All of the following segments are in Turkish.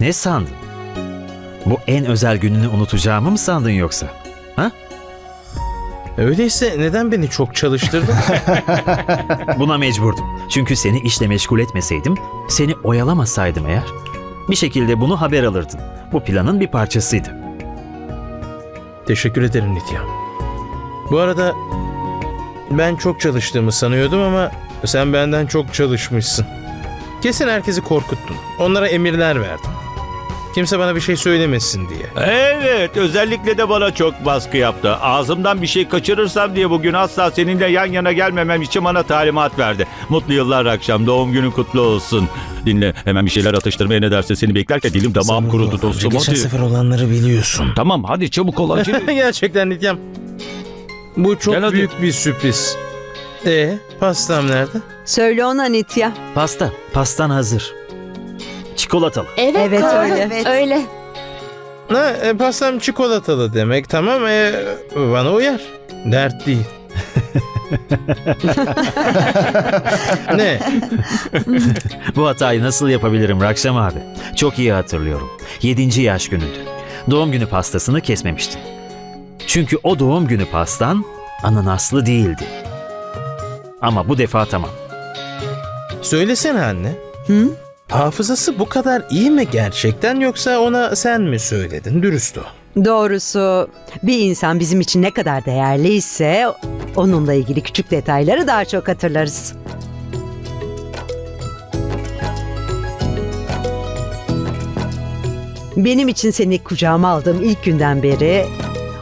Ne sandın? Bu en özel gününü unutacağımı mı sandın yoksa? Ha? Öyleyse neden beni çok çalıştırdın? Buna mecburdum. Çünkü seni işle meşgul etmeseydim, seni oyalamasaydım eğer, bir şekilde bunu haber alırdın. Bu planın bir parçasıydı. Teşekkür ederim Nitya. Bu arada ben çok çalıştığımı sanıyordum ama sen benden çok çalışmışsın. Kesin herkesi korkuttun. Onlara emirler verdin. Kimse bana bir şey söylemesin diye. Evet, özellikle de bana çok baskı yaptı. Ağzımdan bir şey kaçırırsam diye bugün asla seninle yan yana gelmemem için bana talimat verdi. Mutlu yıllar akşam, doğum günün kutlu olsun. Dinle, hemen bir şeyler atıştırmaya ne derse seni beklerken dilim damağım kurudu dostum. Geçen Hadi. sefer olanları biliyorsun. Tamam, hadi çabuk ol acele. Gerçekten Nityam. Bu çok Gel hadi. büyük bir sürpriz. E pastam nerede? Söyle ona Nitya. Pasta, pastan hazır. Çikolatalı. Evet, Evet, öyle. öyle. Ha, e, pastam çikolatalı demek. Tamam e, bana uyar. Dert değil. ne? Bu hatayı nasıl yapabilirim Rakşam abi? Çok iyi hatırlıyorum. 7. yaş günüydü. Doğum günü pastasını kesmemiştin. Çünkü o doğum günü pastan ananaslı değildi. Ama bu defa tamam. Söylesene anne. Hı? Hafızası bu kadar iyi mi gerçekten yoksa ona sen mi söyledin? Dürüst. Doğrusu bir insan bizim için ne kadar değerliyse onunla ilgili küçük detayları daha çok hatırlarız. Benim için seni kucağıma aldığım ilk günden beri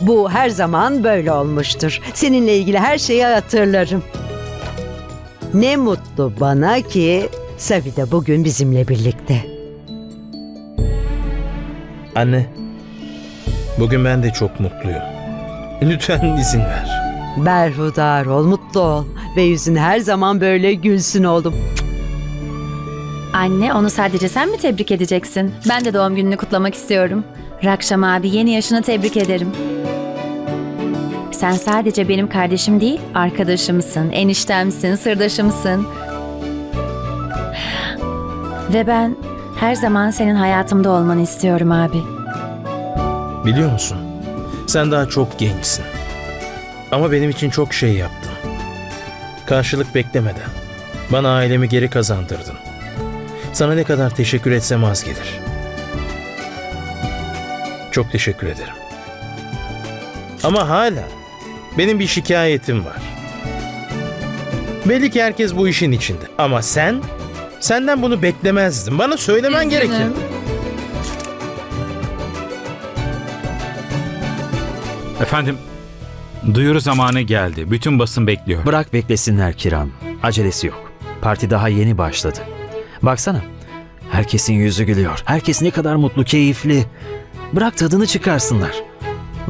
bu her zaman böyle olmuştur. Seninle ilgili her şeyi hatırlarım. Ne mutlu bana ki Savi de bugün bizimle birlikte. Anne, bugün ben de çok mutluyum. Lütfen izin ver. Berhudar ol, mutlu ol ve yüzün her zaman böyle gülsün oğlum. Anne onu sadece sen mi tebrik edeceksin? Ben de doğum gününü kutlamak istiyorum. Rakşam abi yeni yaşını tebrik ederim. Sen sadece benim kardeşim değil, arkadaşımsın, eniştemsin, sırdaşımsın. Ve ben her zaman senin hayatımda olmanı istiyorum abi. Biliyor musun? Sen daha çok gençsin. Ama benim için çok şey yaptın. Karşılık beklemeden. Bana ailemi geri kazandırdın. Sana ne kadar teşekkür etsem az gelir. Çok teşekkür ederim. Ama hala benim bir şikayetim var. Belli ki herkes bu işin içinde. Ama sen, senden bunu beklemezdim. Bana söylemen Üzgünüm. gerekirdi. Efendim, duyuru zamanı geldi. Bütün basın bekliyor. Bırak beklesinler Kiran. Acelesi yok. Parti daha yeni başladı. Baksana. Herkesin yüzü gülüyor. Herkes ne kadar mutlu, keyifli. Bırak tadını çıkarsınlar.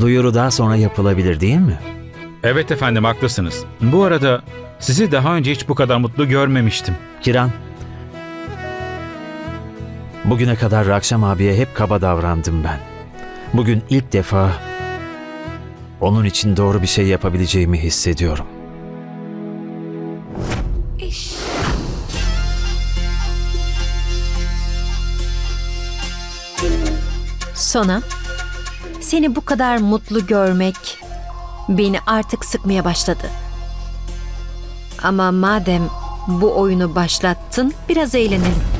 Duyuru daha sonra yapılabilir değil mi? Evet efendim, haklısınız. Bu arada sizi daha önce hiç bu kadar mutlu görmemiştim. Kiran. Bugüne kadar Rakşam abiye hep kaba davrandım ben. Bugün ilk defa onun için doğru bir şey yapabileceğimi hissediyorum. Sona, seni bu kadar mutlu görmek beni artık sıkmaya başladı. Ama madem bu oyunu başlattın, biraz eğlenelim.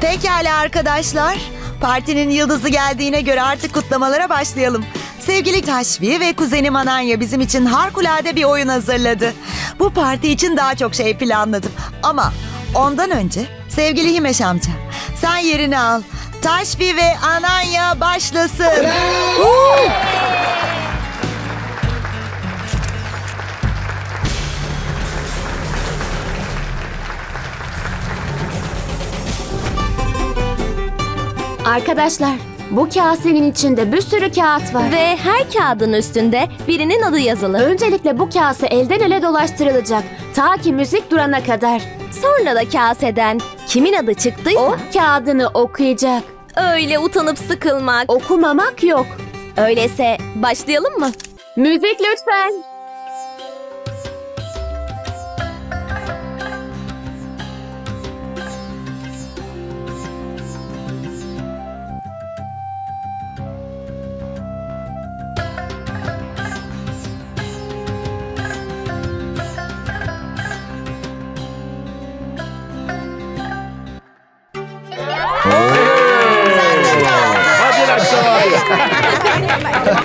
Pekala arkadaşlar. Partinin yıldızı geldiğine göre artık kutlamalara başlayalım. Sevgili Taşvi ve kuzenim Ananya bizim için harikulade bir oyun hazırladı. Bu parti için daha çok şey planladım. Ama ondan önce sevgili Himeş amca sen yerini al. Taşvi ve Ananya başlasın. Arkadaşlar, bu kasenin içinde bir sürü kağıt var. Ve her kağıdın üstünde birinin adı yazılı. Öncelikle bu kase elden ele dolaştırılacak. Ta ki müzik durana kadar. Sonra da kaseden kimin adı çıktıysa O kağıdını okuyacak. öyle utanıp sıkılmak. Okumamak yok. Öyleyse başlayalım mı? Müzik lütfen.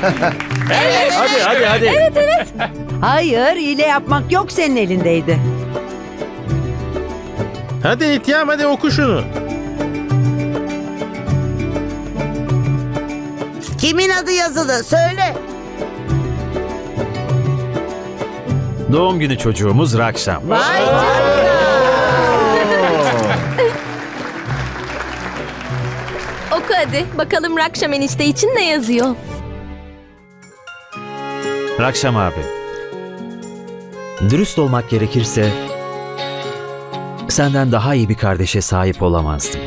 Hadi hadi hadi. Hayır, hile yapmak yok senin elindeydi. Hadi Nityam hadi oku şunu. Kimin adı yazılı? Söyle. Doğum günü çocuğumuz Rakşam. Vay Oku hadi. Bakalım Rakşam enişte için ne yazıyor? Rakşam abi. Dürüst olmak gerekirse senden daha iyi bir kardeşe sahip olamazdım.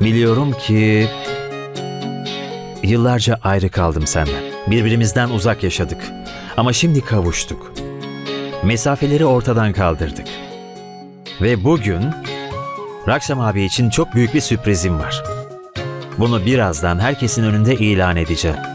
Biliyorum ki yıllarca ayrı kaldım senden. Birbirimizden uzak yaşadık. Ama şimdi kavuştuk. Mesafeleri ortadan kaldırdık. Ve bugün Rakşam abi için çok büyük bir sürprizim var. Bunu birazdan herkesin önünde ilan edeceğim.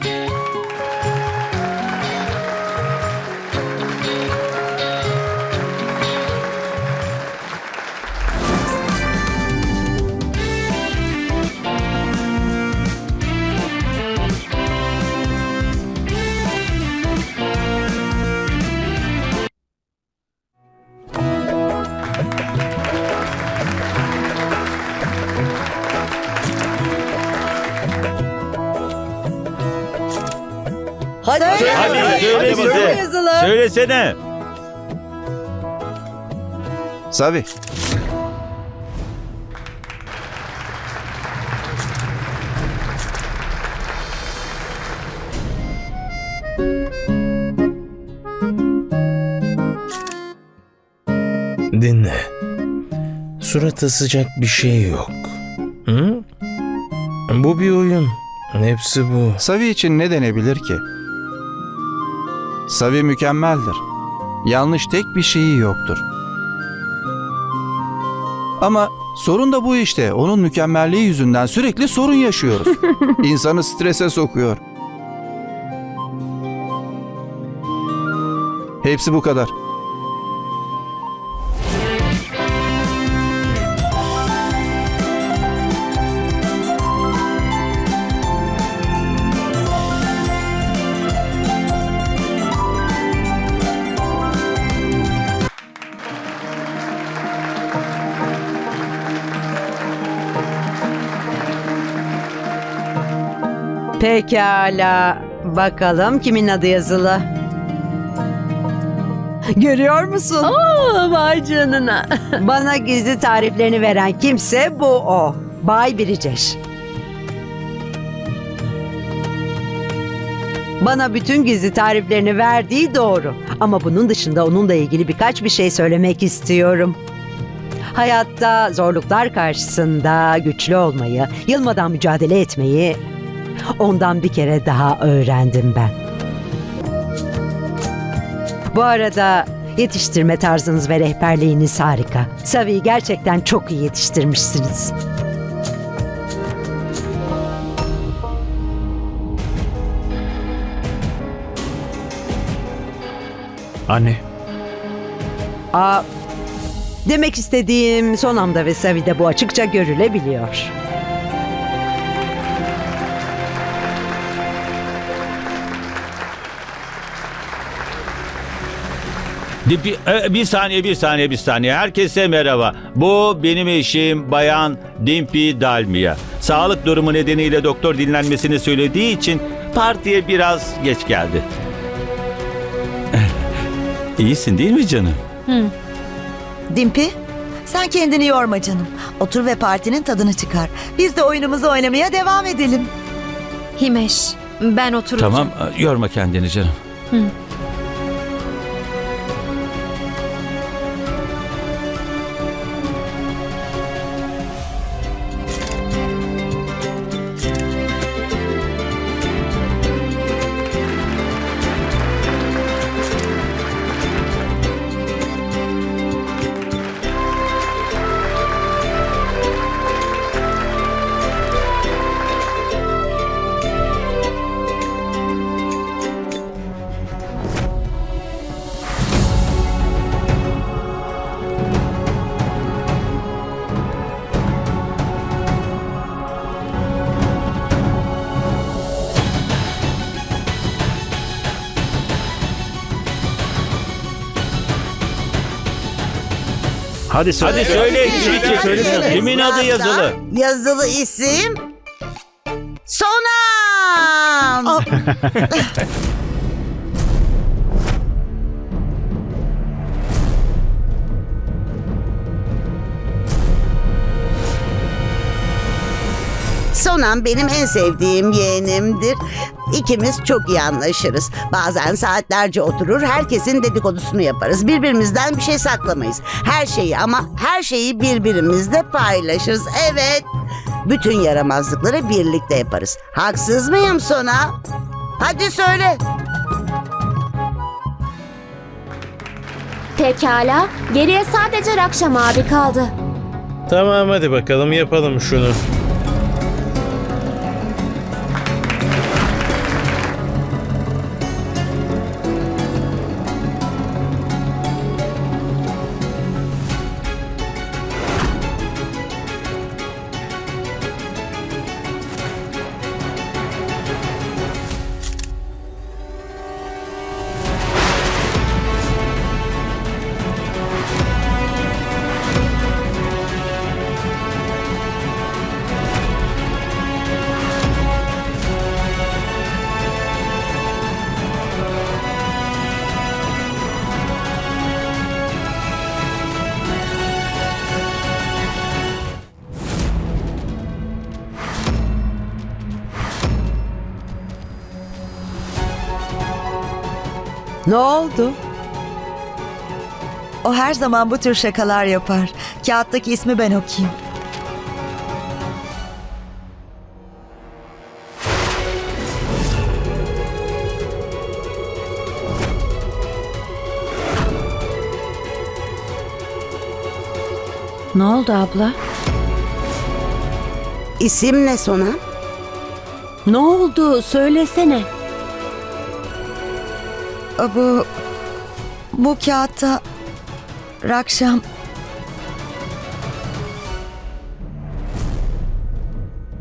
Hadi, Hadi söyle Söyle bize. yazılı. Söylesene. Savi. Dinle. Suratı sıcak bir şey yok. Hı? Bu bir oyun. Hepsi bu. Savi için ne denebilir ki? Savi mükemmeldir. Yanlış tek bir şeyi yoktur. Ama sorun da bu işte. Onun mükemmelliği yüzünden sürekli sorun yaşıyoruz. İnsanı strese sokuyor. Hepsi bu kadar. Pekala. Bakalım kimin adı yazılı? Görüyor musun? Oo, vay canına. Bana gizli tariflerini veren kimse bu o. Bay Biriceş. Bana bütün gizli tariflerini verdiği doğru. Ama bunun dışında onunla ilgili birkaç bir şey söylemek istiyorum. Hayatta zorluklar karşısında güçlü olmayı, yılmadan mücadele etmeyi ondan bir kere daha öğrendim ben. Bu arada yetiştirme tarzınız ve rehberliğiniz harika. Savi'yi gerçekten çok iyi yetiştirmişsiniz. Anne, Aa, demek istediğim Sonam'da ve Savi'de bu açıkça görülebiliyor. Bir, bir, e, bir saniye bir saniye bir saniye. Herkese merhaba. Bu benim eşim Bayan Dimpi Dalmia. Sağlık durumu nedeniyle doktor dinlenmesini söylediği için partiye biraz geç geldi. İyisin değil mi canım? Dimpi, sen kendini yorma canım. Otur ve partinin tadını çıkar. Biz de oyunumuzu oynamaya devam edelim. Himeş, ben oturacağım. Tamam e, yorma kendini canım. Hadi söyle. Hadi söyle. Söyle, söyle. Kimin adı yazılı? Yazılı isim Sonam. Sonam benim en sevdiğim yeğenimdir. İkimiz çok iyi anlaşırız. Bazen saatlerce oturur, herkesin dedikodusunu yaparız. Birbirimizden bir şey saklamayız. Her şeyi ama her şeyi birbirimizle paylaşırız. Evet, bütün yaramazlıkları birlikte yaparız. Haksız mıyım Sona? Hadi söyle. Pekala. Geriye sadece Rakşam abi kaldı. Tamam hadi bakalım yapalım şunu. Ne oldu? O her zaman bu tür şakalar yapar. Kağıttaki ismi ben okuyayım. Ne oldu abla? İsim ne Sona? Ne oldu? Söylesene. Bu bu kağıtta Rakşam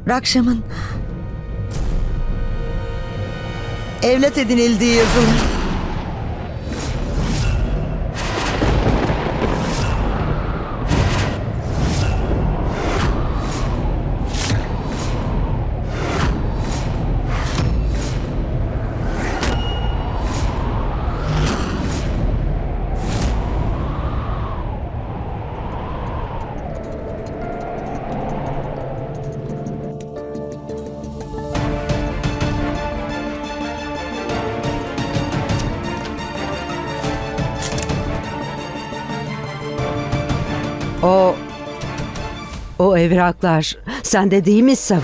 Rakşam'ın evlat edinildiği yazılı. O o evraklar sende değil mi Savi?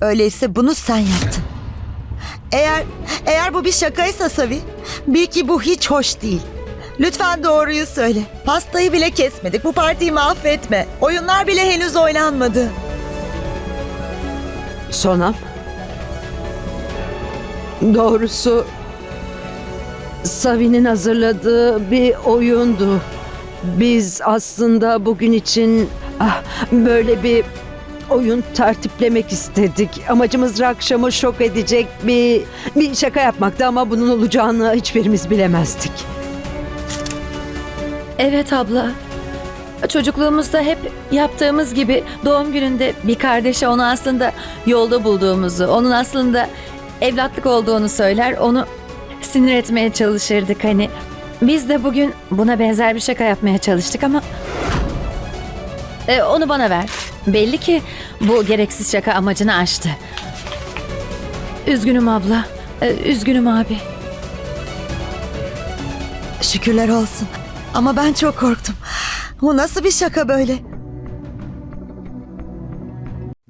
Öyleyse bunu sen yaptın. Eğer eğer bu bir şakaysa Savi, bil ki bu hiç hoş değil. Lütfen doğruyu söyle. Pastayı bile kesmedik. Bu partiyi mahvetme. Oyunlar bile henüz oynanmadı. Sonam. Doğrusu Savi'nin hazırladığı bir oyundu. Biz aslında bugün için ah, böyle bir oyun tertiplemek istedik. Amacımız Rakşam'ı şok edecek bir bir şaka yapmaktı ama bunun olacağını hiçbirimiz bilemezdik. Evet abla. Çocukluğumuzda hep yaptığımız gibi doğum gününde bir kardeşe onu aslında yolda bulduğumuzu, onun aslında evlatlık olduğunu söyler, onu sinir etmeye çalışırdık hani. Biz de bugün buna benzer bir şaka yapmaya çalıştık ama... E, onu bana ver. Belli ki bu gereksiz şaka amacını aştı. Üzgünüm abla. E, üzgünüm abi. Şükürler olsun. Ama ben çok korktum. Bu nasıl bir şaka böyle?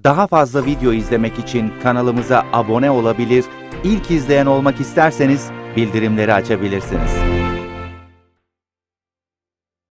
Daha fazla video izlemek için kanalımıza abone olabilir, ilk izleyen olmak isterseniz bildirimleri açabilirsiniz.